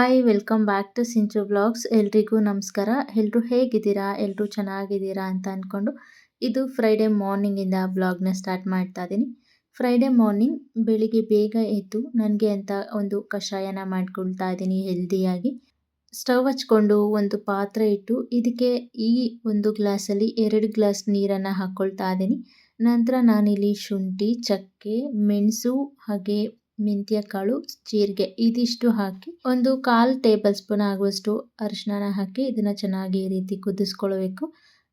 Hi, welcome back to Sinchu blogs. ಎಲ್ರಿಗೂ ನಮಸ್ಕಾರ. ಎಲ್ಲರೂ ಹೇಗಿದ್ದೀರಾ? ಎಲ್ಲರೂ ಚೆನ್ನಾಗಿದ್ದೀರಾ ಅಂತ ಅಂದ್ಕೊಂಡು ಇದು ಫ್ರೈಡೇ ಮಾರ್ನಿಂಗಿಂದ ಬ್ಲಾಗ್ನ ಸ್ಟಾರ್ಟ್ ಮಾಡ್ತಾ ಇದ್ದೀನಿ ಫ್ರೈಡೇ ಮಾರ್ನಿಂಗ್ ಬೆಳಿಗ್ಗೆ ಬೇಗ ಎದ್ದು ನನಗೆ ಅಂತ ಒಂದು ಕಷಾಯನ ಮಾಡ್ಕೊಳ್ತಾ ಇದ್ದೀನಿ ಹೆಲ್ದಿಯಾಗಿ ಸ್ಟವ್ ಹಚ್ಕೊಂಡು ಒಂದು ಪಾತ್ರೆ ಇಟ್ಟು ಇದಕ್ಕೆ ಈ ಒಂದು ಗ್ಲಾಸಲ್ಲಿ ಎರಡು ಗ್ಲಾಸ್ ನೀರನ್ನು ಹಾಕ್ಕೊಳ್ತಾ ಇದ್ದೀನಿ ನಂತರ ನಾನಿಲ್ಲಿ ಶುಂಠಿ, ಚಕ್ಕೆ, ಮೆಣಸು ಹಾಗೆ ಮೆಂತ್ಯ ಕಾಳು, ಜೀರಿಗೆ ಇದಿಷ್ಟು ಹಾಕಿ ಒಂದು ಕಾಲು ಟೇಬಲ್ ಸ್ಪೂನ್ ಆಗುವಷ್ಟು ಅರಿಶಿನ ಹಾಕಿ ಇದನ್ನು ಚೆನ್ನಾಗಿ ಈ ರೀತಿ ಕುದಿಸ್ಕೊಳ್ಬೇಕು.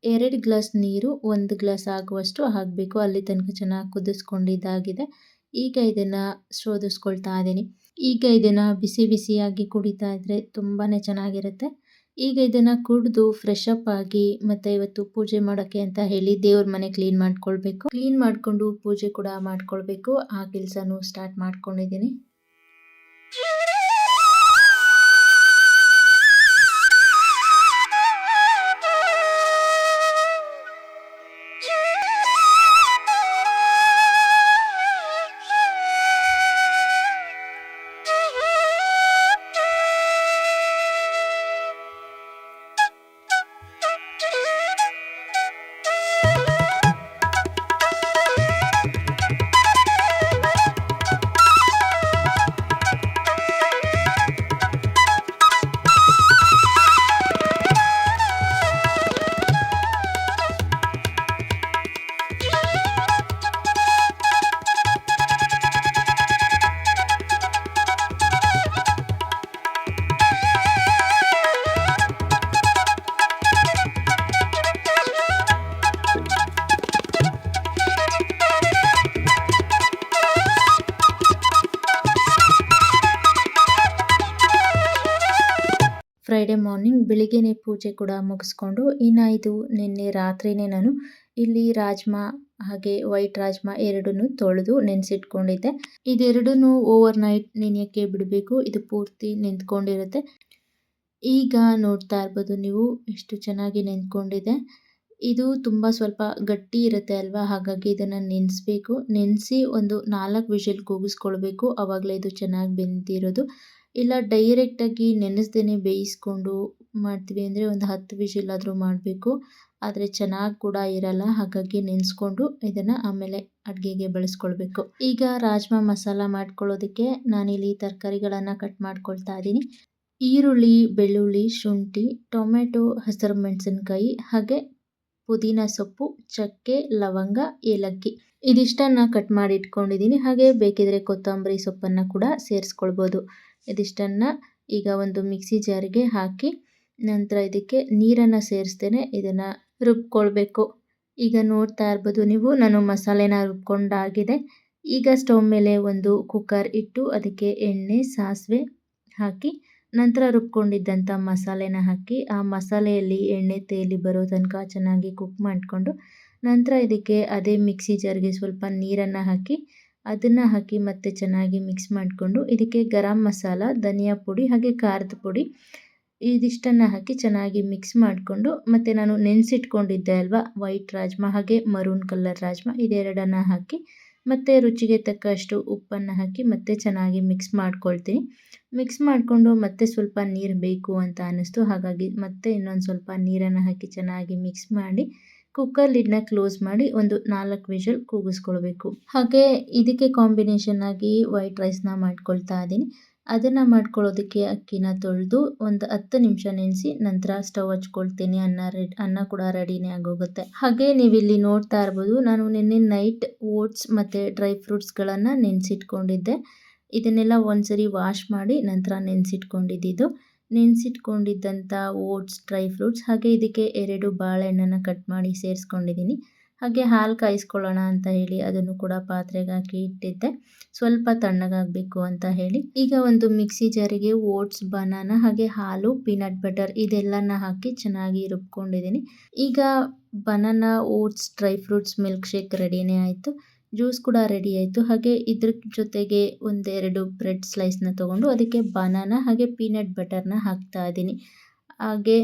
ಎರಡು ಗ್ಲಾಸ್ ನೀರು, ಒಂದು ಗ್ಲಾಸ್ ಆಗುವಷ್ಟು ಹಾಕಬೇಕು. ಅಲ್ಲಿ ತನಕ ಚೆನ್ನಾಗಿ ಕುದಿಸ್ಕೊಂಡಿದ್ದಾಗಿದೆ ಈಗ ಇದನ್ನು ಶೋಧಿಸ್ಕೊಳ್ತಾ ಇದ್ದೀನಿ ಈಗ ಇದನ್ನು ಬಿಸಿ ಬಿಸಿಯಾಗಿ ಕುಡಿತಾ ಇದ್ರೆ ತುಂಬಾ ಚೆನ್ನಾಗಿರುತ್ತೆ. ಈಗ ಇದನ್ನು ಕುಡಿದು ಫ್ರೆಶ್ ಅಪ್ ಆಗಿ ಮತ್ತೆ ಇವತ್ತು ಪೂಜೆ ಮಾಡೋಕ್ಕೆ ಅಂತ ಹೇಳಿ ದೇವ್ರ ಮನೆ ಕ್ಲೀನ್ ಮಾಡ್ಕೊಳ್ಬೇಕು. ಕ್ಲೀನ್ ಮಾಡಿಕೊಂಡು ಪೂಜೆ ಕೂಡ ಮಾಡ್ಕೊಳ್ಬೇಕು. ಆ ಕೆಲಸನೂ ಸ್ಟಾರ್ಟ್ ಮಾಡ್ಕೊಂಡಿದ್ದೀನಿ. ಫ್ರೈಡೇ ಮಾರ್ನಿಂಗ್ ಬೆಳಿಗ್ಗೆನೇ ಪೂಜೆ ಕೂಡ ಮುಗಿಸ್ಕೊಂಡು ಇನ್ನು ಇದು ನಿನ್ನೆ ರಾತ್ರಿನೇ ನಾನು ಇಲ್ಲಿ ರಾಜ್ಮಾ ಹಾಗೆ ವೈಟ್ ರಾಜ್ಮಾ ಎರಡನ್ನೂ ತೊಳೆದು ನೆನೆಸಿಟ್ಕೊಂಡಿದ್ದೆ. ಇದೆರಡನ್ನೂ ಓವರ್ ನೈಟ್ ನೆನೆಯೋಕ್ಕೆ ಬಿಡಬೇಕು, ಇದು ಪೂರ್ತಿ ನಿಂತ್ಕೊಂಡಿರುತ್ತೆ ಈಗ ನೋಡ್ತಾ ಇರ್ಬೋದು ನೀವು ಎಷ್ಟು ಚೆನ್ನಾಗಿ ನೆಂದ್ಕೊಂಡಿದೆ ಇದು ತುಂಬ ಸ್ವಲ್ಪ ಗಟ್ಟಿ ಇರುತ್ತೆ ಅಲ್ವಾ, ಹಾಗಾಗಿ ಇದನ್ನು ನೆನೆಸ್ಬೇಕು. ನೆನೆಸಿ ಒಂದು ನಾಲ್ಕು ವಿಷಲ್ ಕೂಗಿಸ್ಕೊಳ್ಬೇಕು ಆವಾಗಲೇ ಇದು ಚೆನ್ನಾಗಿ ಬೆಂದಿರೋದು. ಇಲ್ಲ ಡೈರೆಕ್ಟಾಗಿ ನೆನೆಸ್ದೇ ಬೇಯಿಸ್ಕೊಂಡು ಮಾಡ್ತೀವಿ ಅಂದರೆ ಒಂದು ಹತ್ತು ವಿಷಿಲಾದರೂ ಮಾಡಬೇಕು. ಆದರೆ ಚೆನ್ನಾಗಿ ಕೂಡ ಇರಲ್ಲ. ಹಾಗಾಗಿ ನೆನೆಸ್ಕೊಂಡು ಇದನ್ನು ಆಮೇಲೆ ಅಡುಗೆಗೆ ಬಳಸ್ಕೊಳ್ಬೇಕು. ಈಗ ರಾಜ್ಮಾ ಮಸಾಲ ಮಾಡ್ಕೊಳ್ಳೋದಕ್ಕೆ ನಾನಿಲ್ಲಿ ತರಕಾರಿಗಳನ್ನು ಕಟ್ ಮಾಡ್ಕೊಳ್ತಾ ಇದ್ದೀನಿ. ಈರುಳ್ಳಿ, ಬೆಳ್ಳುಳ್ಳಿ, ಶುಂಠಿ ಟೊಮೆಟೊ ಹಸಿರು ಮೆಣಸಿನ್ಕಾಯಿ ಹಾಗೆ ಪುದೀನ ಸೊಪ್ಪು, ಚಕ್ಕೆ, ಲವಂಗ, ಏಲಕ್ಕಿ. ಇದಿಷ್ಟನ್ನು ಕಟ್ ಮಾಡಿ ಇಟ್ಕೊಂಡಿದ್ದೀನಿ. ಹಾಗೆ ಬೇಕಿದ್ರೆ ಕೊತ್ತಂಬರಿ ಸೊಪ್ಪನ್ನು ಕೂಡ ಸೇರಿಸ್ಕೊಳ್ಬೋದು. ಇದಿಷ್ಟನ್ನು ಈಗ ಒಂದು ಮಿಕ್ಸಿ ಜಾರಿಗೆ ಹಾಕಿ ನಂತರ ಇದಕ್ಕೆ ನೀರನ್ನು ಸೇರಿಸ್ತೇನೆ, ಇದನ್ನು ರುಬ್ಕೊಳ್ಬೇಕು. ಈಗ ನೋಡ್ತಾ ಇರ್ಬೋದು ನೀವು, ನಾನು ಮಸಾಲೆನ ರುಬ್ಕೊಂಡಾಗಿದೆ. ಈಗ ಸ್ಟವ್ ಮೇಲೆ ಒಂದು ಕುಕ್ಕರ್ ಇಟ್ಟು ಅದಕ್ಕೆ ಎಣ್ಣೆ, ಸಾಸಿವೆ ಹಾಕಿ ನಂತರ ರುಬ್ಕೊಂಡಿದ್ದಂಥ ಮಸಾಲೆನ ಹಾಕಿ ಆ ಮಸಾಲೆಯಲ್ಲಿ ಎಣ್ಣೆ ತೇಲಿ ಬರೋ ತನಕ ಚೆನ್ನಾಗಿ ಕುಕ್ ಮಾಡಿಕೊಂಡು ನಂತರ ಇದಕ್ಕೆ ಅದೇ ಮಿಕ್ಸಿ ಜಾರ್ಗೆ ಸ್ವಲ್ಪ ನೀರನ್ನು ಹಾಕಿ ಅದನ್ನು ಹಾಕಿ ಮತ್ತೆ ಚೆನ್ನಾಗಿ ಮಿಕ್ಸ್ ಮಾಡಿಕೊಂಡು ಇದಕ್ಕೆ ಗರಂ ಮಸಾಲ, ಧನಿಯಾ ಪುಡಿ ಹಾಗೆ ಖಾರದ ಪುಡಿ ಇದಿಷ್ಟನ್ನು ಹಾಕಿ ಚೆನ್ನಾಗಿ ಮಿಕ್ಸ್ ಮಾಡಿಕೊಂಡು ಮತ್ತು ನಾನು ನೆನೆಸಿಟ್ಕೊಂಡಿದ್ದೆ ಅಲ್ವಾ? ವೈಟ್ ರಾಜ್ಮ ಹಾಗೆ ಮರೂನ್ ಕಲರ್ ರಾಜ್ಮಾ ಇದೆರಡನ್ನು ಹಾಕಿ ಮತ್ತು ರುಚಿಗೆ ತಕ್ಕಷ್ಟು ಉಪ್ಪನ್ನು ಹಾಕಿ ಮತ್ತೆ ಚೆನ್ನಾಗಿ ಮಿಕ್ಸ್ ಮಾಡ್ಕೊಳ್ತೀನಿ. ಮಿಕ್ಸ್ ಮಾಡಿಕೊಂಡು ಮತ್ತೆ ಸ್ವಲ್ಪ ನೀರು ಬೇಕು ಅಂತ ಅನ್ನಿಸ್ತು. ಹಾಗಾಗಿ ಮತ್ತೆ ಇನ್ನೊಂದು ಸ್ವಲ್ಪ ನೀರನ್ನು ಹಾಕಿ ಚೆನ್ನಾಗಿ ಮಿಕ್ಸ್ ಮಾಡಿ ಕುಕ್ಕರ್ ಲಿಡ್ನ ಕ್ಲೋಸ್ ಮಾಡಿ ಒಂದು ನಾಲ್ಕು ವಿಷಲ್ ಕೂಗಿಸ್ಕೊಳ್ಬೇಕು. ಹಾಗೆ ಇದಕ್ಕೆ ಕಾಂಬಿನೇಷನ್ ಆಗಿ ವೈಟ್ ರೈಸ್ನ ಮಾಡ್ಕೊಳ್ತಾ ಇದ್ದೀನಿ. ಅದನ್ನು ಮಾಡ್ಕೊಳ್ಳೋದಕ್ಕೆ ಅಕ್ಕಿನ ತೊಳೆದು ಒಂದು ಹತ್ತು ನಿಮಿಷ ನೆನೆಸಿ ನಂತರ ಸ್ಟವ್ ಹಚ್ಕೊಳ್ತೀನಿ. ಅನ್ನ ರೆಡಿ ಅನ್ನ ಕೂಡ ರೆಡಿನೇ ಆಗೋಗುತ್ತೆ. ಹಾಗೆ ನೀವಿಲ್ಲಿ ನೋಡ್ತಾ ಇರ್ಬೋದು, ನಾನು ನಿನ್ನೆ ನೈಟ್ ಓಟ್ಸ್ ಮತ್ತು ಡ್ರೈ ಫ್ರೂಟ್ಸ್ಗಳನ್ನು ನೆನೆಸಿಟ್ಕೊಂಡಿದ್ದೆ. ಇದನ್ನೆಲ್ಲ ಒಂದ್ಸರಿ ವಾಶ್ ಮಾಡಿ ನಂತರ ನೆನೆಸಿಟ್ಕೊಂಡಿದ್ದು ನೆನೆಸಿಟ್ಕೊಂಡಿದ್ದಂಥ ಓಟ್ಸ್, ಡ್ರೈ ಫ್ರೂಟ್ಸ್, ಹಾಗೆ ಇದಕ್ಕೆ ಎರಡು ಬಾಳೆಹಣ್ಣನ್ನು ಕಟ್ ಮಾಡಿ ಸೇರಿಸ್ಕೊಂಡಿದ್ದೀನಿ. ಹಾಗೆ ಹಾಲು ಕಾಯಿಸ್ಕೊಳ್ಳೋಣ ಅಂತ ಹೇಳಿ ಅದನ್ನು ಕೂಡ ಪಾತ್ರೆಗೆ ಹಾಕಿ ಇಟ್ಟಿದ್ದೆ. ಸ್ವಲ್ಪ ತಣ್ಣಗಾಗಬೇಕು ಅಂತ ಹೇಳಿ. ಈಗ ಒಂದು ಮಿಕ್ಸಿ ಜಾರಿಗೆ ಓಟ್ಸ್, ಬನಾನ, ಹಾಗೆ ಹಾಲು, ಪೀನಟ್ ಬಟರ್ ಇದೆಲ್ಲನ ಹಾಕಿ ಚೆನ್ನಾಗಿ ರುಬ್ಕೊಂಡಿದ್ದೀನಿ. ಈಗ banana, oats, dry fruits milk shake ರೆಡಿನೇ ಆಯಿತು. ಜ್ಯೂಸ್ ಕೂಡ ರೆಡಿ ಆಯಿತು. ಹಾಗೆ ಇದ್ರ ಜೊತೆಗೆ ಒಂದೆರಡು ಬ್ರೆಡ್ ಸ್ಲೈಸ್ನ ತೊಗೊಂಡು ಅದಕ್ಕೆ ಬನಾನ ಹಾಗೆ ಪೀನಟ್ ಬಟರ್ನ ಹಾಕ್ತಾ ಇದ್ದೀನಿ. ಹಾಗೆ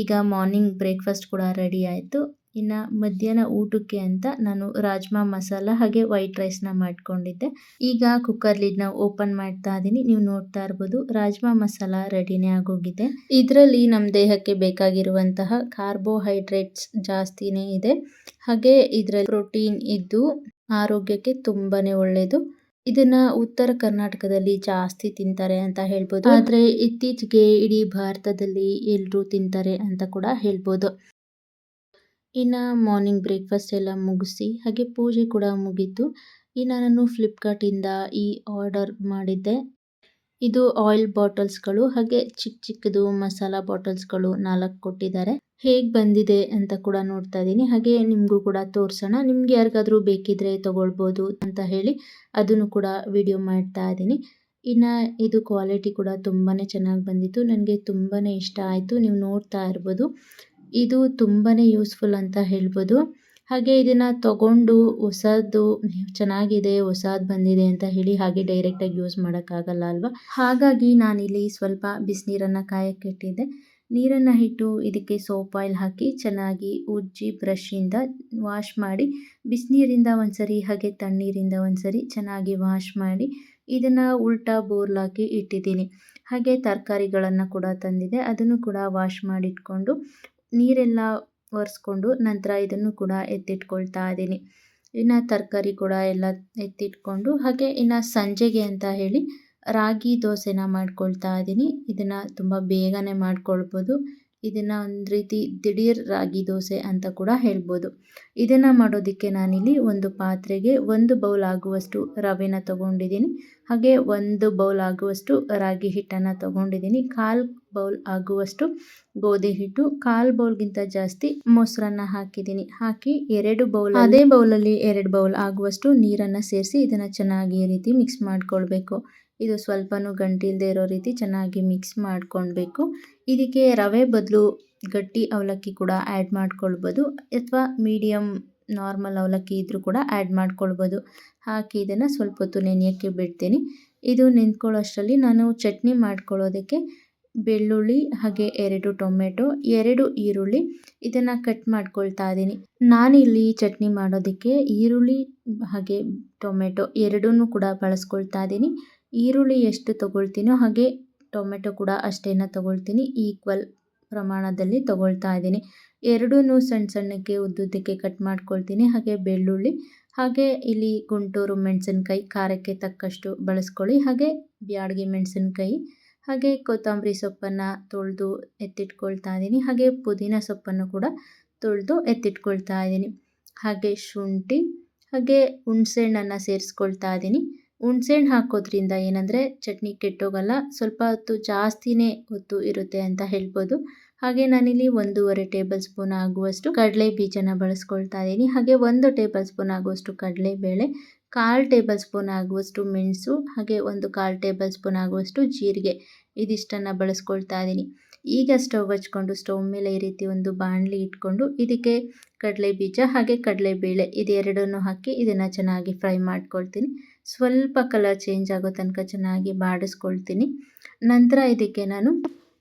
ಈಗ ಮಾರ್ನಿಂಗ್ ಬ್ರೇಕ್ಫಾಸ್ಟ್ ಕೂಡ ರೆಡಿ ಆಯಿತು. ಇನ್ನು ಮಧ್ಯಾಹ್ನ ಊಟಕ್ಕೆ ಅಂತ ನಾನು ರಾಜ್ಮಾ ಮಸಾಲ ಹಾಗೆ ವೈಟ್ ರೈಸ್ನ ಮಾಡ್ಕೊಂಡಿದ್ದೆ. ಈಗ ಕುಕ್ಕರ್ ಲಿಡ್ನ ಓಪನ್ ಮಾಡ್ತಾ ಇದ್ದೀನಿ. ನೀವು ನೋಡ್ತಾ ಇರ್ಬೋದು ರಾಜ್ಮಾ ಮಸಾಲ ರೆಡಿನೇ ಆಗೋಗಿದೆ. ಇದರಲ್ಲಿ ನಮ್ಮ ದೇಹಕ್ಕೆ ಬೇಕಾಗಿರುವಂತಹ ಕಾರ್ಬೋಹೈಡ್ರೇಟ್ಸ್ ಜಾಸ್ತಿನೇ ಇದೆ. ಹಾಗೆ ಇದರಲ್ಲಿ ಪ್ರೋಟೀನ್ ಇದ್ದು ಆರೋಗ್ಯಕ್ಕೆ ತುಂಬಾನೇ ಒಳ್ಳೆಯದು ಇದನ್ನ ಉತ್ತರ ಕರ್ನಾಟಕದಲ್ಲಿ ಜಾಸ್ತಿ ತಿಂತಾರೆ ಅಂತ ಹೇಳ್ಬೋದು. ಆದ್ರೆ ಇತ್ತೀಚೆಗೆ ಇಡೀ ಭಾರತದಲ್ಲಿ ಎಲ್ಲರೂ ತಿಂತಾರೆ ಅಂತ ಕೂಡ ಹೇಳ್ಬೋದು. ಇನ್ನು ಮಾರ್ನಿಂಗ್ ಬ್ರೇಕ್ಫಾಸ್ಟ್ ಎಲ್ಲ ಮುಗಿಸಿ, ಹಾಗೆ ಪೂಜೆ ಕೂಡ ಮುಗೀತು. ಇನ್ನು ನಾನು ಫ್ಲಿಪ್ಕಾರ್ಟಿಂದ ಈ ಆರ್ಡರ್ ಮಾಡಿದ್ದೆ. ಇದು ಆಯಿಲ್ ಬಾಟಲ್ಸ್ಗಳು, ಹಾಗೆ ಚಿಕ್ಕ ಚಿಕ್ಕದು ಮಸಾಲ ಬಾಟಲ್ಸ್ಗಳು ನಾಲ್ಕು ಕೊಟ್ಟಿದ್ದಾರೆ. ಹೇಗ್ ಬಂದಿದೆ ಅಂತ ಕೂಡ ನೋಡ್ತಾ ಇದ್ದೀನಿ. ಹಾಗೆ ನಿಮಗೂ ಕೂಡ ತೋರಿಸೋಣ. ನಿಮ್ಗೆ ಯಾರಿಗಾದ್ರೂ ಬೇಕಿದ್ರೆ ತಗೊಳ್ಬೋದು ಅಂತ ಹೇಳಿ ಅದನ್ನು ಕೂಡ ವಿಡಿಯೋ ಮಾಡ್ತಾ ಇದ್ದೀನಿ. ಇನ್ನು ಇದು ಕ್ವಾಲಿಟಿ ಕೂಡ ತುಂಬಾ ಚೆನ್ನಾಗಿ ಬಂದಿತ್ತು. ನನಗೆ ತುಂಬಾ ಇಷ್ಟ ಆಯಿತು. ನೀವು ನೋಡ್ತಾ ಇರ್ಬೋದು. ಇದು ತುಂಬಾ ಯೂಸ್ಫುಲ್ ಅಂತ ಹೇಳ್ಬೋದು. ಹಾಗೆ ಇದನ್ನು ತಗೊಂಡು ಹೊಸದು ಚೆನ್ನಾಗಿದೆ, ಹೊಸದು ಬಂದಿದೆ ಅಂತ ಹೇಳಿ ಹಾಗೆ ಡೈರೆಕ್ಟಾಗಿ ಯೂಸ್ ಮಾಡೋಕ್ಕಾಗಲ್ಲ ಅಲ್ವಾ? ಹಾಗಾಗಿ ನಾನಿಲ್ಲಿ ಸ್ವಲ್ಪ ಬಿಸಿನೀರನ್ನು ಕಾಯಕ್ಕೆ ಇಟ್ಟಿದ್ದೆ. ನೀರನ್ನು ಇಟ್ಟು ಇದಕ್ಕೆ ಸೋಪ್ ಆಯಿಲ್ ಹಾಕಿ ಚೆನ್ನಾಗಿ ಉಜ್ಜಿ ಬ್ರಷಿಂದ ವಾಶ್ ಮಾಡಿ, ಬಿಸಿನೀರಿಂದ ಒಂದ್ಸರಿ ಹಾಗೆ ತಣ್ಣೀರಿಂದ ಒಂದ್ಸರಿ ಚೆನ್ನಾಗಿ ವಾಶ್ ಮಾಡಿ ಇದನ್ನು ಉಲ್ಟಾ ಬೋರ್ಲಾಕಿ ಇಟ್ಟಿದ್ದೀನಿ. ಹಾಗೆ ತರಕಾರಿಗಳನ್ನು ಕೂಡ ತಂದಿದೆ ಅದನ್ನು ಕೂಡ ವಾಶ್ ಮಾಡಿಟ್ಕೊಂಡು ನೀರೆಲ್ಲ ಒರೆಸ್ಕೊಂಡು ನಂತರ ಇದನ್ನು ಕೂಡ ಎತ್ತಿಟ್ಕೊಳ್ತಾ ಇದ್ದೀನಿ. ಇನ್ನು ತರಕಾರಿ ಕೂಡ ಎಲ್ಲ ಎತ್ತಿಟ್ಕೊಂಡು ಹಾಗೆ ಇನ್ನು ಸಂಜೆಗೆ ಅಂತ ಹೇಳಿ ರಾಗಿ ದೋಸೆನ ಮಾಡ್ಕೊಳ್ತಾ ಇದ್ದೀನಿ. ಇದನ್ನು ತುಂಬ ಬೇಗನೆ ಮಾಡ್ಕೊಳ್ಬೋದು. ಇದನ್ನು ಒಂದು ರೀತಿ ದಿಢೀರ್ ರಾಗಿ ದೋಸೆ ಅಂತ ಕೂಡ ಹೇಳ್ಬೋದು. ಇದನ್ನು ಮಾಡೋದಕ್ಕೆ ನಾನಿಲ್ಲಿ ಒಂದು ಪಾತ್ರೆಗೆ ಒಂದು ಬೌಲ್ ಆಗುವಷ್ಟು ರವೆನ ತಗೊಂಡಿದ್ದೀನಿ. ಹಾಗೆ ಒಂದು ಬೌಲ್ ಆಗುವಷ್ಟು ರಾಗಿ ಹಿಟ್ಟನ್ನು ತೊಗೊಂಡಿದ್ದೀನಿ. ಕಾಲು ಬೌಲ್ ಆಗುವಷ್ಟು ಗೋಧಿ ಹಿಟ್ಟು ಕಾಲು ಬೌಲ್ಗಿಂತ ಜಾಸ್ತಿ ಮೊಸರನ್ನ ಹಾಕಿದ್ದೀನಿ. ಹಾಕಿ ಎರಡು ಬೌಲ್ ಅದೇ ಬೌಲಲ್ಲಿ ಎರಡು ಬೌಲ್ ಆಗುವಷ್ಟು ನೀರನ್ನು ಸೇರಿಸಿ ಇದನ್ನು ಚೆನ್ನಾಗಿ ಈ ರೀತಿ ಮಿಕ್ಸ್ ಮಾಡ್ಕೊಳ್ಬೇಕು. ಇದು ಸ್ವಲ್ಪನೂ ಗಂಟಿಲ್ಲದೆ ಇರೋ ರೀತಿ ಚೆನ್ನಾಗಿ ಮಿಕ್ಸ್ ಮಾಡ್ಕೊಳ್ಬೇಕು. ಇದಕ್ಕೆ ರವೆ ಬದಲು ಗಟ್ಟಿ ಅವಲಕ್ಕಿ ಕೂಡ ಆ್ಯಡ್ ಮಾಡ್ಕೊಳ್ಬೋದು ಅಥವಾ ಮೀಡಿಯಮ್ ನಾರ್ಮಲ್ ಅವಲಕ್ಕಿ ಇದ್ದರೂ ಕೂಡ ಆ್ಯಡ್ ಮಾಡ್ಕೊಳ್ಬೋದು. ಹಾಕಿ ಇದನ್ನು ಸ್ವಲ್ಪ ಹೊತ್ತು ನೆನೆಯೋಕ್ಕೆ ಬಿಡ್ತೀನಿ. ಇದು ನೆನ್ಕೊಳ್ಳೋಷ್ಟರಲ್ಲಿ ನಾನು ಚಟ್ನಿ ಮಾಡ್ಕೊಳ್ಳೋದಕ್ಕೆ ಬೆಳ್ಳುಳ್ಳಿ, ಹಾಗೆ ಎರಡು ಟೊಮೆಟೊ, ಎರಡು ಈರುಳ್ಳಿ ಇದನ್ನು ಕಟ್ ಮಾಡ್ಕೊಳ್ತಾ ಇದ್ದೀನಿ. ಇಲ್ಲಿ ಚಟ್ನಿ ಮಾಡೋದಕ್ಕೆ ಈರುಳ್ಳಿ, ಹಾಗೆ ಟೊಮೆಟೊ ಎರಡೂ ಕೂಡ ಬಳಸ್ಕೊಳ್ತಾ ಇದ್ದೀನಿ. ಈರುಳ್ಳಿ ಎಷ್ಟು ತೊಗೊಳ್ತೀನೋ ಹಾಗೆ ಟೊಮೆಟೊ ಕೂಡ ಅಷ್ಟೇನ ತೊಗೊಳ್ತೀನಿ. ಈಕ್ವಲ್ ಪ್ರಮಾಣದಲ್ಲಿ ತೊಗೊಳ್ತಾ ಇದ್ದೀನಿ. ಎರಡೂ ಸಣ್ಣ ಸಣ್ಣಕ್ಕೆ, ಉದ್ದುದ್ದಕ್ಕೆ ಕಟ್ ಮಾಡ್ಕೊಳ್ತೀನಿ. ಹಾಗೆ ಬೆಳ್ಳುಳ್ಳಿ, ಹಾಗೆ ಇಲ್ಲಿ ಗುಂಟೂರು ಮೆಣಸಿನ್ಕಾಯಿ ಖಾರಕ್ಕೆ ತಕ್ಕಷ್ಟು ಬಳಸ್ಕೊಳ್ಳಿ. ಹಾಗೆ ಬ್ಯಾಡಿಗೆ ಮೆಣಸಿನ್ಕಾಯಿ, ಹಾಗೆ ಕೊತ್ತಂಬರಿ ಸೊಪ್ಪನ್ನು ತೊಳೆದು ಎತ್ತಿಟ್ಕೊಳ್ತಾ ಇದ್ದೀನಿ. ಹಾಗೆ ಪುದೀನ ಸೊಪ್ಪನ್ನು ಕೂಡ ತೊಳೆದು ಎತ್ತಿಟ್ಕೊಳ್ತಾ ಇದ್ದೀನಿ. ಹಾಗೆ ಶುಂಠಿ, ಹಾಗೆ ಹುಣಸೆಹಣ್ಣನ್ನು ಸೇರಿಸ್ಕೊಳ್ತಾ ಇದ್ದೀನಿ. ಹುಣ್ಸೆಹಣ್ಣು ಹಾಕೋದ್ರಿಂದ ಏನಂದರೆ ಚಟ್ನಿ ಕೆಟ್ಟೋಗಲ್ಲ, ಸ್ವಲ್ಪ ಹೊತ್ತು ಜಾಸ್ತಿನೇ ಹೊತ್ತು ಇರುತ್ತೆ ಅಂತ ಹೇಳ್ಬೋದು. ಹಾಗೆ ನಾನಿಲ್ಲಿ ಒಂದೂವರೆ ಟೇಬಲ್ ಸ್ಪೂನ್ ಆಗುವಷ್ಟು ಕಡಲೆ ಬೀಜನ ಬಳಸ್ಕೊಳ್ತಾ ಇದ್ದೀನಿ. ಹಾಗೆ ಒಂದು ಟೇಬಲ್ ಸ್ಪೂನ್ ಆಗುವಷ್ಟು ಕಡಲೆಬೇಳೆ, ಕಾಲು ಟೇಬಲ್ ಸ್ಪೂನ್ ಆಗುವಷ್ಟು ಮೆಣಸು, ಹಾಗೆ ಒಂದು ಕಾಲು ಟೇಬಲ್ ಸ್ಪೂನ್ ಆಗುವಷ್ಟು ಜೀರಿಗೆ ಇದಿಷ್ಟನ್ನು ಬಳಸ್ಕೊಳ್ತಾ ಇದ್ದೀನಿ. ಈಗ ಸ್ಟವ್ ಹಚ್ಕೊಂಡು ಸ್ಟವ್ ಮೇಲೆ ಈ ರೀತಿ ಒಂದು ಬಾಣಲಿ ಇಟ್ಕೊಂಡು ಇದಕ್ಕೆ ಕಡಲೆ ಬೀಜ ಹಾಗೆ ಕಡಲೆಬೇಳೆ ಇದೆರಡನ್ನು ಹಾಕಿ ಇದನ್ನು ಚೆನ್ನಾಗಿ ಫ್ರೈ ಮಾಡ್ಕೊಳ್ತೀನಿ. ಸ್ವಲ್ಪ ಕಲರ್ ಚೇಂಜ್ ಆಗೋ ತನಕ ಚೆನ್ನಾಗಿ ಬಾಡಿಸ್ಕೊಳ್ತೀನಿ. ನಂತರ ಇದಕ್ಕೆ ನಾನು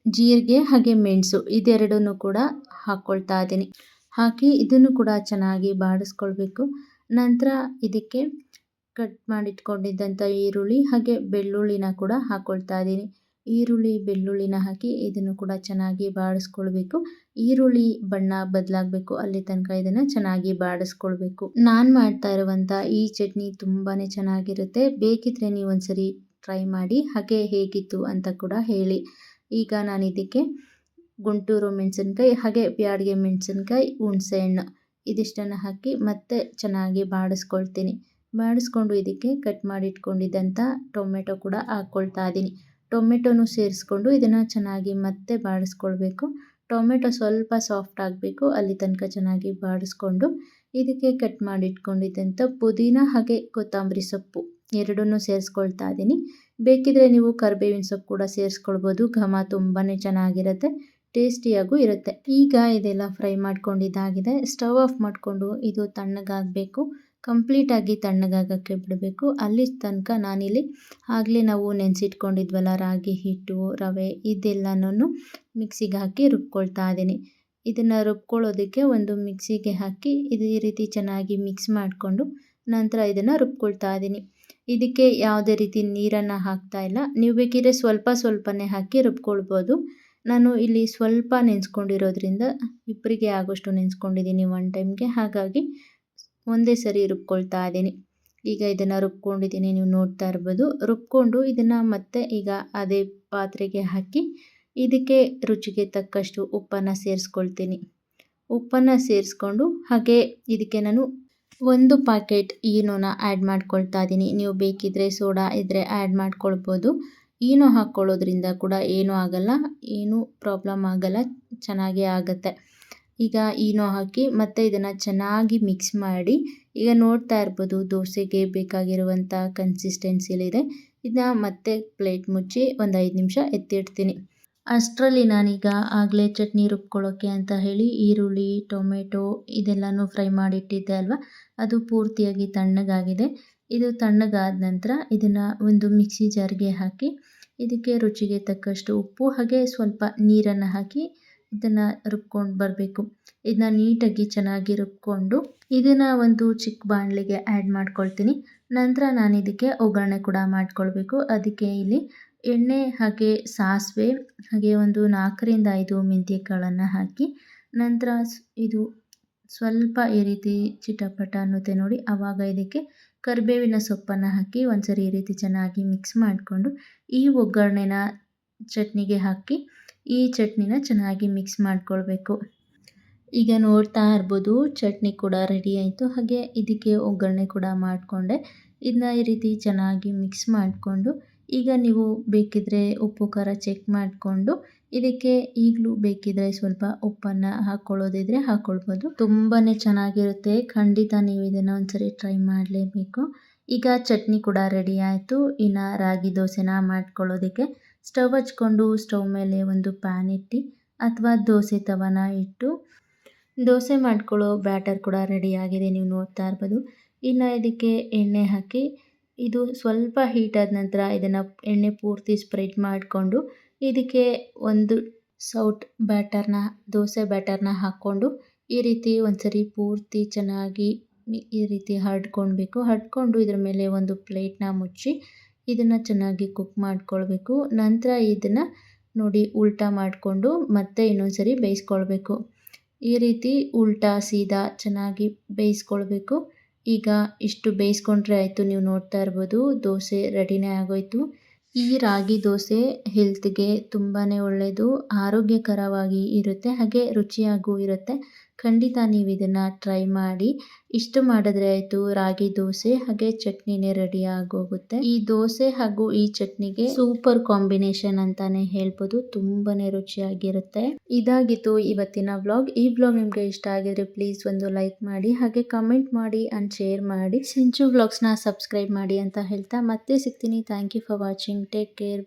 ಜೀರಿಗೆ ಹಾಗೆ ಮೆಣಸು ಇದೆರಡನ್ನು ಕೂಡ ಹಾಕ್ಕೊಳ್ತಾ ಇದ್ದೀನಿ. ಹಾಕಿ ಇದನ್ನು ಕೂಡ ಚೆನ್ನಾಗಿ ಬಾಡಿಸ್ಕೊಳ್ಬೇಕು. ನಂತರ ಇದಕ್ಕೆ ಕಟ್ ಮಾಡಿಟ್ಕೊಂಡಿದ್ದಂಥ ಈರುಳ್ಳಿ ಹಾಗೆ ಬೆಳ್ಳುಳ್ಳಿನ ಕೂಡ ಹಾಕ್ಕೊಳ್ತಾ ಇದ್ದೀನಿ. ಈರುಳ್ಳಿ, ಬೆಳ್ಳುಳ್ಳಿನ ಹಾಕಿ ಇದನ್ನು ಕೂಡ ಚೆನ್ನಾಗಿ ಬಾಡಿಸ್ಕೊಳ್ಬೇಕು. ಈರುಳ್ಳಿ ಬಣ್ಣ ಬದಲಾಗಬೇಕು, ಅಲ್ಲಿ ತನಕ ಇದನ್ನು ಚೆನ್ನಾಗಿ ಬಾಡಿಸ್ಕೊಳ್ಬೇಕು. ನಾನು ಮಾಡ್ತಾ ಇರುವಂಥ ಈ ಚಟ್ನಿ ತುಂಬಾ ಚೆನ್ನಾಗಿರುತ್ತೆ. ಬೇಕಿದ್ರೆ ನೀವು ಒಂದ್ಸರಿ ಟ್ರೈ ಮಾಡಿ, ಹಾಗೆ ಹೇಗಿತ್ತು ಅಂತ ಕೂಡ ಹೇಳಿ. ಈಗ ನಾನು ಇದಕ್ಕೆ ಗುಂಟೂರು ಮೆಣಸಿನ್ಕಾಯಿ, ಹಾಗೆ ಬ್ಯಾಡಿಗೆ ಮೆಣಸಿನ್ಕಾಯಿ ಹುಣಸೆಹಣ್ಣು ಇದಿಷ್ಟನ್ನು ಹಾಕಿ ಮತ್ತೆ ಚೆನ್ನಾಗಿ ಬಾಡಿಸ್ಕೊಳ್ತೀನಿ. ಬಾಡಿಸ್ಕೊಂಡು ಇದಕ್ಕೆ ಕಟ್ ಮಾಡಿ ಇಟ್ಕೊಂಡಿದ್ದಂಥ ಟೊಮೆಟೊ ಕೂಡ ಹಾಕ್ಕೊಳ್ತಾ ಇದ್ದೀನಿ ಟೊಮೆಟೊನು ಸೇರಿಸ್ಕೊಂಡು ಇದನ್ನು ಚೆನ್ನಾಗಿ ಮತ್ತೆ ಬಾಡಿಸ್ಕೊಳ್ಬೇಕು. ಟೊಮೆಟೊ ಸ್ವಲ್ಪ ಸಾಫ್ಟ್ ಆಗಬೇಕು, ಅಲ್ಲಿ ತನಕ ಚೆನ್ನಾಗಿ ಬಾಡಿಸ್ಕೊಂಡು ಇದಕ್ಕೆ ಕಟ್ ಮಾಡಿಟ್ಕೊಂಡಿದ್ದಂಥ ಪುದೀನ ಹಾಗೆ ಕೊತ್ತಂಬರಿ ಸೊಪ್ಪು ಎರಡನ್ನೂ ಸೇರಿಸ್ಕೊಳ್ತಾ ಇದ್ದೀನಿ ಬೇಕಿದ್ರೆ ನೀವು ಕರಿಬೇವಿನ ಸೊಪ್ಪು ಕೂಡ ಸೇರಿಸ್ಕೊಳ್ಬೋದು, ಘಮ ತುಂಬಾ ಚೆನ್ನಾಗಿರುತ್ತೆ, ಟೇಸ್ಟಿಯಾಗೂ ಇರುತ್ತೆ. ಈಗ ಇದೆಲ್ಲ ಫ್ರೈ ಮಾಡ್ಕೊಂಡಿದ್ದಾಗಿದೆ, ಸ್ಟವ್ ಆಫ್ ಮಾಡಿಕೊಂಡು ಇದು ತಣ್ಣಗಾಗಬೇಕು. ಕಂಪ್ಲೀಟಾಗಿ ತಣ್ಣಗಾಗೋಕ್ಕೆ ಬಿಡಬೇಕು. ಅಲ್ಲಿ ತನಕ ನಾನಿಲ್ಲಿ ಆಗಲೇ ನಾವು ನೆನೆಸಿಟ್ಕೊಂಡಿದ್ವಲ್ಲ, ರಾಗಿ, ಹಿಟ್ಟು, ರವೆ ಇದೆಲ್ಲನೂ ಮಿಕ್ಸಿಗೆ ಹಾಕಿ ರುಬ್ಕೊಳ್ತಾ ಇದ್ದೀನಿ. ಇದನ್ನು ರುಬ್ಕೊಳ್ಳೋದಕ್ಕೆ ಒಂದು ಮಿಕ್ಸಿಗೆ ಹಾಕಿ ಇದೇ ರೀತಿ ಚೆನ್ನಾಗಿ ಮಿಕ್ಸ್ ಮಾಡಿಕೊಂಡು ನಂತರ ಇದನ್ನು ರುಬ್ಕೊಳ್ತಾ ಇದ್ದೀನಿ. ಇದಕ್ಕೆ ಯಾವುದೇ ರೀತಿ ನೀರನ್ನು ಹಾಕ್ತಾ ಇಲ್ಲ. ನೀವು ಬೇಕಿದ್ರೆ ಸ್ವಲ್ಪ ಸ್ವಲ್ಪನೇ ಹಾಕಿ ರುಬ್ಕೊಳ್ಬೋದು. ನಾನು ಇಲ್ಲಿ ಸ್ವಲ್ಪ ನೆನೆಸ್ಕೊಂಡಿರೋದ್ರಿಂದ ಇಬ್ಬರಿಗೆ ಆಗೋಷ್ಟು ನೆನೆಸ್ಕೊಂಡಿದ್ದೀನಿ ಒನ್ ಟೈಮ್ಗೆ. ಹಾಗಾಗಿ ಒಂದೇ ಸರಿ ರುಬ್ಕೊಳ್ತಾ ಇದ್ದೀನಿ. ಈಗ ಇದನ್ನು ರುಬ್ಕೊಂಡಿದ್ದೀನಿ, ನೀವು ನೋಡ್ತಾ ಇರ್ಬೋದು. ರುಬ್ಕೊಂಡು ಇದನ್ನು ಮತ್ತೆ ಈಗ ಅದೇ ಪಾತ್ರೆಗೆ ಹಾಕಿ ಇದಕ್ಕೆ ರುಚಿಗೆ ತಕ್ಕಷ್ಟು ಉಪ್ಪನ್ನು ಸೇರಿಸ್ಕೊಳ್ತೀನಿ. ಉಪ್ಪನ್ನು ಸೇರಿಸ್ಕೊಂಡು ಹಾಗೆ ಇದಕ್ಕೆ ನಾನು ಒಂದು ಪ್ಯಾಕೆಟ್ ಈನೋನ ಆ್ಯಡ್ ಮಾಡ್ಕೊಳ್ತಾ ಇದ್ದೀನಿ. ನೀವು ಬೇಕಿದ್ದರೆ ಸೋಡಾ ಇದ್ದರೆ ಆ್ಯಡ್ ಮಾಡ್ಕೊಳ್ಬೋದು. ಈನೋ ಹಾಕ್ಕೊಳ್ಳೋದ್ರಿಂದ ಕೂಡ ಏನೂ ಆಗಲ್ಲ, ಏನೂ ಪ್ರಾಬ್ಲಮ್ ಆಗಲ್ಲ, ಚೆನ್ನಾಗೇ ಆಗುತ್ತೆ. ಈಗ ಈನೋ ಹಾಕಿ ಮತ್ತೆ ಇದನ್ನು ಚೆನ್ನಾಗಿ ಮಿಕ್ಸ್ ಮಾಡಿ ಈಗ ನೋಡ್ತಾ ಇರ್ಬೋದು ದೋಸೆಗೆ ಬೇಕಾಗಿರುವಂಥ ಕನ್ಸಿಸ್ಟೆನ್ಸಿಲಿದೆ ಇದನ್ನ ಮತ್ತೆ ಪ್ಲೇಟ್ ಮುಚ್ಚಿ ಒಂದು ಐದು ನಿಮಿಷ ಎತ್ತಿಡ್ತೀನಿ. ಅಷ್ಟರಲ್ಲಿ ನಾನೀಗ ಆಗಲೇ ಚಟ್ನಿ ರುಬ್ಕೊಳ್ಳೋಕ್ಕೆ ಅಂತ ಹೇಳಿ ಈರುಳ್ಳಿ, ಟೊಮೆಟೊ ಇದೆಲ್ಲನೂ ಫ್ರೈ ಮಾಡಿಟ್ಟಿದ್ದೆ ಅಲ್ವಾ? ಅದು ಪೂರ್ತಿಯಾಗಿ ತಣ್ಣಗಾಗಿದೆ. ಇದು ತಣ್ಣಗಾದ ನಂತರ ಇದನ್ನು ಒಂದು ಮಿಕ್ಸಿ ಜಾರ್ಗೆ ಹಾಕಿ ಇದಕ್ಕೆ ರುಚಿಗೆ ತಕ್ಕಷ್ಟು ಉಪ್ಪು ಹಾಗೆ ಸ್ವಲ್ಪ ನೀರನ್ನು ಹಾಕಿ ಇದನ್ನು ರುಬ್ಕೊಂಡು ಬರಬೇಕು. ಇದನ್ನ ನೀಟಾಗಿ ಚೆನ್ನಾಗಿ ರುಬ್ಕೊಂಡು ಇದನ್ನು ಒಂದು ಚಿಕ್ಕ ಬಾಣಲೆಗೆ ಆ್ಯಡ್ ಮಾಡ್ಕೊಳ್ತೀನಿ. ನಂತರ ನಾನು ಇದಕ್ಕೆ ಒಗ್ಗರಣೆ ಕೂಡ ಮಾಡ್ಕೊಳ್ಬೇಕು. ಅದಕ್ಕೆ ಇಲ್ಲಿ ಎಣ್ಣೆ, ಹಾಗೆ ಸಾಸಿವೆ, ಹಾಗೆ ಒಂದು ನಾಲ್ಕರಿಂದ ಐದು ಮೆಂತ್ಯಕಾಳನ್ನು ಹಾಕಿ ನಂತರ ಇದು ಸ್ವಲ್ಪ ಈ ರೀತಿ ಚಿಟಪಟ ಅನ್ನುತ್ತೆ ನೋಡಿ ಆವಾಗ ಇದಕ್ಕೆ ಕರಿಬೇವಿನ ಸೊಪ್ಪನ್ನು ಹಾಕಿ ಒಂದ್ಸರಿ ಈ ರೀತಿ ಚೆನ್ನಾಗಿ ಮಿಕ್ಸ್ ಮಾಡಿಕೊಂಡು ಈ ಒಗ್ಗರಣೆನ ಚಟ್ನಿಗೆ ಹಾಕಿ ಈ ಚಟ್ನಿನ ಚೆನ್ನಾಗಿ ಮಿಕ್ಸ್ ಮಾಡ್ಕೊಳ್ಬೇಕು. ಈಗ ನೋಡ್ತಾ ಇರ್ಬೋದು, ಚಟ್ನಿ ಕೂಡ ರೆಡಿ ಆಯಿತು. ಹಾಗೆ ಇದಕ್ಕೆ ಒಗ್ಗರಣೆ ಕೂಡ ಮಾಡಿಕೊಂಡೆ. ಇದನ್ನ ಈ ರೀತಿ ಚೆನ್ನಾಗಿ ಮಿಕ್ಸ್ ಮಾಡಿಕೊಂಡು, ಈಗ ನೀವು ಬೇಕಿದ್ರೆ ಉಪ್ಪು, ಖಾರ ಚೆಕ್ ಮಾಡಿಕೊಂಡು, ಇದಕ್ಕೆ ಈಗಲೂ ಬೇಕಿದ್ರೆ ಸ್ವಲ್ಪ ಉಪ್ಪನ್ನು ಹಾಕ್ಕೊಳ್ಳೋದಿದ್ರೆ ಹಾಕ್ಕೊಳ್ಬೋದು. ತುಂಬಾ ಚೆನ್ನಾಗಿರುತ್ತೆ. ಖಂಡಿತ ನೀವು ಇದನ್ನು ಒಂದ್ಸರಿ ಟ್ರೈ ಮಾಡಲೇಬೇಕು. ಈಗ ಚಟ್ನಿ ಕೂಡ ರೆಡಿ ಆಯಿತು. ಇನ್ನು ರಾಗಿ ದೋಸೆನ ಮಾಡ್ಕೊಳ್ಳೋದಕ್ಕೆ ಸ್ಟವ್ ಹಚ್ಕೊಂಡು ಸ್ಟವ್ ಮೇಲೆ ಒಂದು ಪ್ಯಾನ್ ಇಟ್ಟು ಅಥವಾ ದೋಸೆ ತವನ ಇಟ್ಟು ದೋಸೆ ಮಾಡ್ಕೊಳ್ಳೋ ಬ್ಯಾಟರ್ ಕೂಡ ರೆಡಿ ಆಗಿದೆ. ನೀವು ನೋಡ್ತಾ ಇರ್ಬೋದು. ಇನ್ನು ಇದಕ್ಕೆ ಎಣ್ಣೆ ಹಾಕಿ ಇದು ಸ್ವಲ್ಪ ಹೀಟ್ ಆದ ನಂತರ ಇದನ್ನು ಎಣ್ಣೆ ಪೂರ್ತಿ ಸ್ಪ್ರೆಡ್ ಮಾಡಿಕೊಂಡು ಇದಕ್ಕೆ ಒಂದು ಸೌಟ್ ಬ್ಯಾಟರ್ನ ದೋಸೆ ಬ್ಯಾಟರ್ನ ಹಾಕ್ಕೊಂಡು ಈ ರೀತಿ ಒಂದ್ಸರಿ ಪೂರ್ತಿ ಚೆನ್ನಾಗಿ ಈ ರೀತಿ ಹರಡ್ಕೊಳ್ಬೇಕು. ಹರಡ್ಕೊಂಡು ಇದ್ರ ಮೇಲೆ ಒಂದು ಪ್ಲೇಟ್ನ ಮುಚ್ಚಿ ಇದನ್ನು ಚೆನ್ನಾಗಿ ಕುಕ್ ಮಾಡ್ಕೊಳ್ಬೇಕು. ನಂತರ ಇದನ್ನು ನೋಡಿ ಉಲ್ಟಾ ಮಾಡಿಕೊಂಡು ಮತ್ತೆ ಇನ್ನೊಂದು ಸರಿ ಬೇಯಿಸ್ಕೊಳ್ಬೇಕು. ಈ ರೀತಿ ಉಲ್ಟಾ, ಸೀದಾ ಚೆನ್ನಾಗಿ ಬೇಯಿಸ್ಕೊಳ್ಬೇಕು. ಈಗ ಇಷ್ಟು ಬೇಯಿಸ್ಕೊಂಡ್ರೆ ಆಯಿತು, ನೀವು ನೋಡ್ತಾ ಇರ್ಬೋದು, ದೋಸೆ ರೆಡಿನೇ ಆಗೋಯ್ತು. ಈ ರಾಗಿ ದೋಸೆ ಹೆಲ್ತ್ಗೆ ತುಂಬಾ ಒಳ್ಳೆಯದು ಆರೋಗ್ಯಕರವಾಗಿ ಇರುತ್ತೆ, ಹಾಗೆ ರುಚಿಯಾಗೂ ಇರುತ್ತೆ. ಖಂಡಿತ ನೀವು ಇದನ್ನು ಟ್ರೈ ಮಾಡಿ. ಇಷ್ಟು ಮಾಡಿದ್ರೆ ಆಯಿತು, ರಾಗಿ ದೋಸೆ ಹಾಗೆ ಚಟ್ನಿನೇ ರೆಡಿ ಆಗೋಗುತ್ತೆ. ಈ ದೋಸೆ ಹಾಗೂ ಈ ಚಟ್ನಿಗೆ ಸೂಪರ್ ಕಾಂಬಿನೇಷನ್ ಅಂತಾನೆ ಹೇಳ್ಬೋದು. ತುಂಬಾನೇ ರುಚಿಯಾಗಿರುತ್ತೆ. ಇದಾಗಿತ್ತು ಇವತ್ತಿನ ವ್ಲಾಗ್ ಈ ವ್ಲಾಗ್ ನಿಮಗೆ ಇಷ್ಟ ಆಗಿದ್ರೆ ಪ್ಲೀಸ್ ಒಂದು ಲೈಕ್ ಮಾಡಿ, ಹಾಗೆ ಕಮೆಂಟ್ ಮಾಡಿ ಅಂಡ್ ಶೇರ್ ಮಾಡಿ. ಸಿಂಚು ವ್ಲಾಗ್ಸ್ನ ಸಬ್ಸ್ಕ್ರೈಬ್ ಮಾಡಿ ಅಂತ ಹೇಳ್ತಾ ಮತ್ತೆ ಸಿಗ್ತೀನಿ. Thank you for watching take care